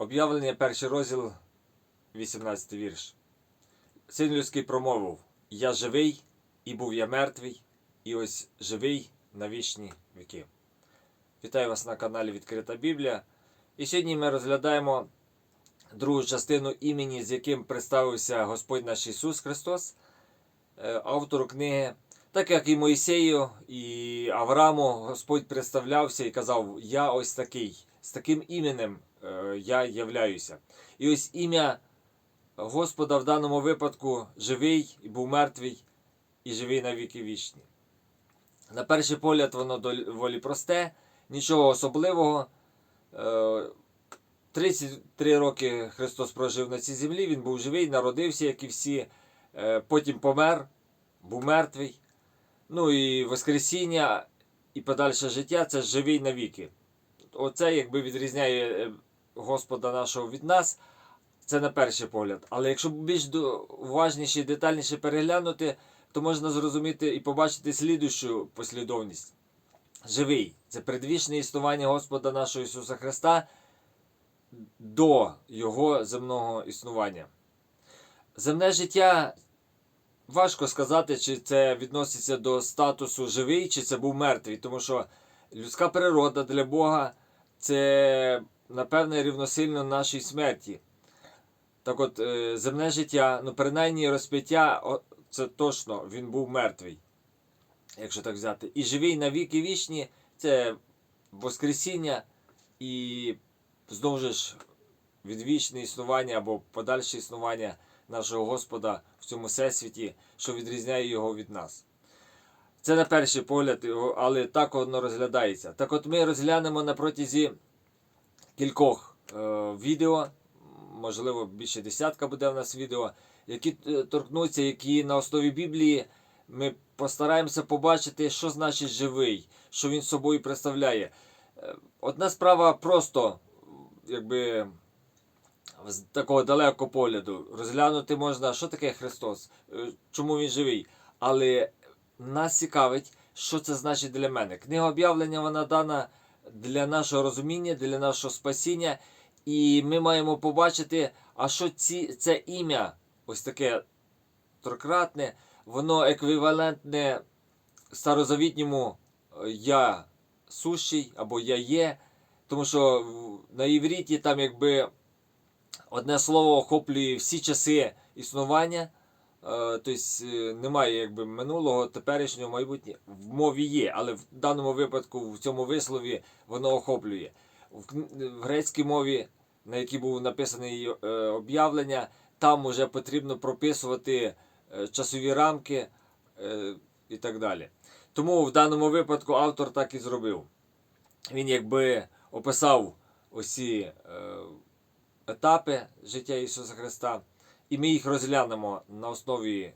Об'явлення перший розділ, 18 вірш. Син людський промовив: Я живий, і був я мертвий, і ось живий на вічні віки. Вітаю вас на каналі Відкрита Біблія. І сьогодні ми розглядаємо другу частину імені, з яким представився Господь наш Ісус Христос, е, автору книги. Так як і Моїсею, і Аврааму Господь представлявся і казав: Я ось такий, з таким іменем я являюся. І ось ім'я Господа в даному випадку живий і був мертвий, і живий на віки вічні. На перший погляд, воно доволі просте, нічого особливого. Е, 33 роки Христос прожив на цій землі, він був живий, народився, як і всі, Е, потім помер, був мертвий. Ну і Воскресіння, і подальше життя це живий навіки. Оце якби відрізняє е, Господа нашого від нас. Це на перший погляд. Але якщо більш уважніше і детальніше переглянути, то можна зрозуміти і побачити слідущу послідовність. Живий це предвічне існування Господа нашого Ісуса Христа до Його земного існування. Земне життя важко сказати, чи це відноситься до статусу живий, чи це був мертвий, тому що людська природа для Бога це, напевне, рівносильно нашій смерті. Так от, е, земне життя, ну, принаймні розп'яття, це точно він був мертвий, якщо так взяти. І живий на віки вічні це Воскресіння і знову ж відвічне існування або подальше існування нашого Господа в цьому всесвіті, що відрізняє його від нас. Це на перший погляд, але так воно розглядається. Так от ми розглянемо на протязі кількох е, відео, можливо, більше десятка буде в нас відео, які е, торкнуться, які на основі Біблії ми постараємося побачити, що значить живий, що він собою представляє. Е, Одна справа просто, якби з такого далекого погляду розглянути можна, що таке Христос, чому він живий. Але нас цікавить, що це значить для мене. Книга об'явлення вона дана для нашого розуміння, для нашого спасіння. І ми маємо побачити, а що ці, це ім'я, ось таке трократне, воно еквівалентне старозавітньому е, я сущий або я є. Тому що на івріті там якби одне слово охоплює всі часи існування. Тобто немає якби минулого, теперішнього, майбутнього. В мові є, але в даному випадку в цьому вислові воно охоплює. В, грецькій мові, на якій був написаний е, об'явлення, там вже потрібно прописувати часові рамки і так далі. Тому в даному випадку автор так і зробив. Він якби описав усі етапи життя Ісуса Христа, і ми їх розглянемо на основі е,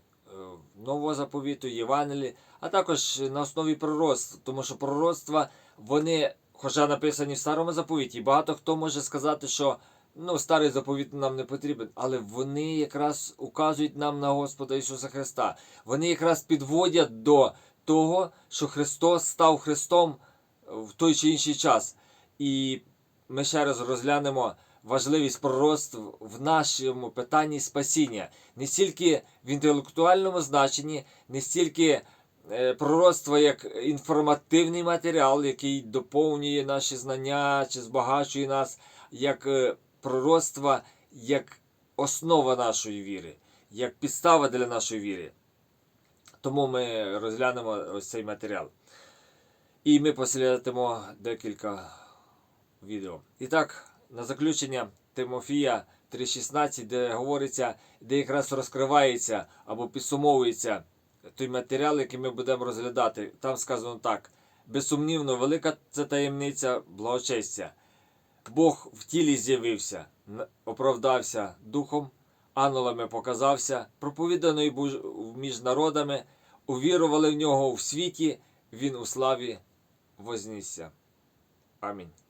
Нового заповіту, Євангелії, а також на основі пророцтв, тому що пророцтва, вони, хоча написані в старому заповіті, багато хто може сказати, що ну, старий заповіт нам не потрібен, але вони якраз указують нам на Господа Ісуса Христа. Вони якраз підводять до того, що Христос став Христом в той чи інший час. І ми ще раз розглянемо важливість пророцтв в нашому питанні спасіння. Не стільки в інтелектуальному значенні, не стільки е, пророцтво як інформативний матеріал, який доповнює наші знання чи збагачує нас, як е, пророцтво, як основа нашої віри, як підстава для нашої віри. Тому ми розглянемо ось цей матеріал. І ми послідатимо декілька відео. І так, на заключення Тимофія 3.16, де говориться, де якраз розкривається або підсумовується той матеріал, який ми будемо розглядати. Там сказано так: безсумнівно, велика це таємниця благочестя. Бог в тілі з'явився, оправдався духом, ангелами показався, проповіданий між народами, увірували в нього в світі, він у славі вознісся. Амінь.